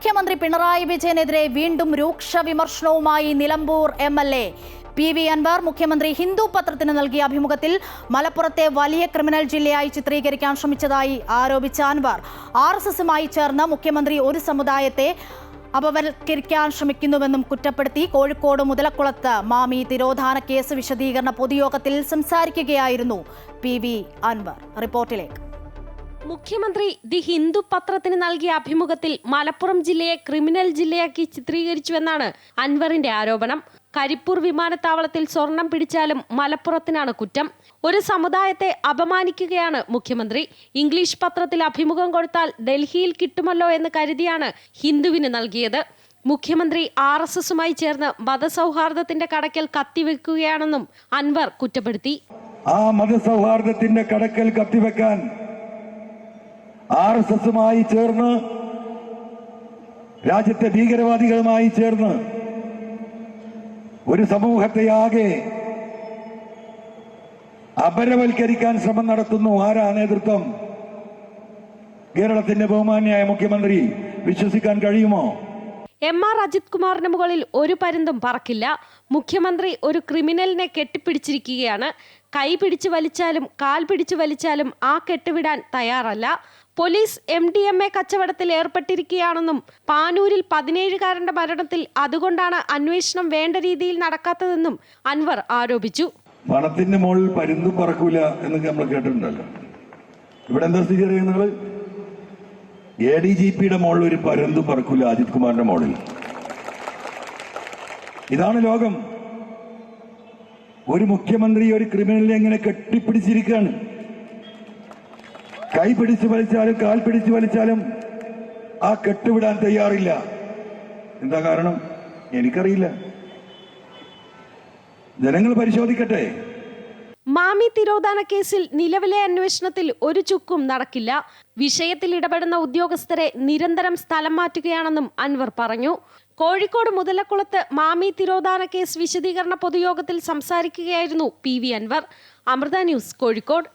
മുഖ്യമന്ത്രി പിണറായി വിജയനെതിരെ വീണ്ടും രൂക്ഷ വിമർശനവുമായി Nilambur M L A. P V Anvar മുഖ്യമന്ത്രി ഹിന്ദു പത്രത്തിന് നൽകിയ അഭിമുഖത്തിൽ മലപ്പുറത്തെ വലിയ ക്രിമിനൽ ജില്ലയായി ചിത്രീകരിക്കാൻ ശ്രമിച്ചതായി ആരോപിച്ച അൻവർ. ആർ എസ് എസുമായി ചേർന്ന് മുഖ്യമന്ത്രി ഒരു സമുദായത്തെ അപവൽക്കരിക്കാൻ ശ്രമിക്കുന്നുവെന്നും കുറ്റപ്പെടുത്തി കോഴിക്കോട് മുതലക്കുളത്ത് മാമി തിരോധാന കേസ് വിശദീകരണ പൊതുയോഗത്തിൽ സംസാരിക്കുകയായിരുന്നു പി വി അൻവർ. റിപ്പോർട്ടിലേക്ക്. മുഖ്യമന്ത്രി ദി ഹിന്ദു പത്രത്തിന് നൽകിയ അഭിമുഖത്തിൽ മലപ്പുറം ജില്ലയെ ക്രിമിനൽ ജില്ലയാക്കി ചിത്രീകരിച്ചുവെന്നാണ് അൻവറിന്റെ ആരോപണം. കരിപ്പൂർ വിമാനത്താവളത്തിൽ സ്വർണം പിടിച്ചാലും മലപ്പുറത്തിനാണ് കുറ്റം. ഒരു സമുദായത്തെ അപമാനിക്കുകയാണ് മുഖ്യമന്ത്രി. ഇംഗ്ലീഷ് പത്രത്തിൽ അഭിമുഖം കൊടുത്താൽ ഡൽഹിയിൽ കിട്ടുമല്ലോ എന്ന് കരുതിയാണ് ഹിന്ദുവിന് നൽകിയത്. മുഖ്യമന്ത്രി ആർ എസ് എസുമായി ചേർന്ന് മതസൗഹാർദ്ദത്തിന്റെ കടക്കൽ കത്തിവെക്കുകയാണെന്നും അൻവർ കുറ്റപ്പെടുത്തി. ആ മതസൗഹാർദ്ദത്തിന്റെ കടക്കൽ കത്തിവെക്കാൻ ആർ എസ് എസുമായി ചേർന്ന് രാജ്യത്തെ ഭീകരവാദികളുമായി ചേർന്ന് ഒരു സമൂഹത്തെയാകെ അപരവൽക്കരിക്കാൻ ശ്രമം നടത്തുന്നു. ആരാ നേതൃത്വം? കേരളത്തിന്റെ ബഹുമാന്യായ മുഖ്യമന്ത്രി വിശ്വസിക്കാൻ കഴിയുമോ? എം ആർ അജിത് കുമാറിന് മുകളിൽ ഒരു പരുന്തും പറക്കില്ല. മുഖ്യമന്ത്രി ഒരു ക്രിമിനലിനെ കെട്ടിപ്പിടിച്ചിരിക്കുകയാണ്. കൈ പിടിച്ചു വലിച്ചാലും കാൽ പിടിച്ചു വലിച്ചാലും ആ കെട്ടുവിടാൻ തയ്യാറല്ല. Police M D M A കച്ചവടത്തിൽ ഏർപ്പെട്ടിരിക്കുകയാണെന്നും പാനൂരിൽ പതിനേഴുകാരന്റെ മരണത്തിൽ അതുകൊണ്ടാണ് അന്വേഷണം വേണ്ട രീതിയിൽ നടക്കാത്തതെന്നും അൻവർ ആരോപിച്ചു. പണത്തിന്റെ മുകളിൽ പരുന്തും പറക്കൂല എന്നൊക്കെ നമ്മൾ കേട്ടിട്ടുണ്ടല്ലോ. ഇവിടെ എന്താ സ്ഥിതി അറിയുന്നത് എ ഡി ജി പിയുടെ മുകളിൽ ഒരു പരുന്തും പറക്കൂല അജിത് കുമാറിന്റെ മുകളിൽ ഇതാണ് ലോകം. ഒരു മുഖ്യമന്ത്രി ഒരു ക്രിമിനലിനെ എങ്ങനെ കെട്ടിപ്പിടിച്ചിരിക്കുകയാണ്. കൈ പിടിച്ചു വലിച്ചാലും കാൽ പിടിച്ചു വലിച്ചാലും ആ കെട്ടുവിടാൻ തയ്യാറില്ല. എന്താ കാരണം? എനിക്കറിയില്ല. ജനങ്ങൾ പരിശോധിക്കട്ടെ. മാമി തിരോധാന കേസിൽ നിലവിലെ അന്വേഷണത്തിൽ ഒരു ചുക്കും നടക്കില്ല. വിഷയത്തിൽ ഇടപെടുന്ന ഉദ്യോഗസ്ഥരെ നിരന്തരം സ്ഥലം മാറ്റുകയാണെന്നും അൻവർ പറഞ്ഞു. കോഴിക്കോട് മുതലക്കുളത്ത് മാമി തിരോധാന കേസ് വിശദീകരണ പൊതുയോഗത്തിൽ സംസാരിക്കുകയായിരുന്നു P V Anvar. Amrita News Kozhikode.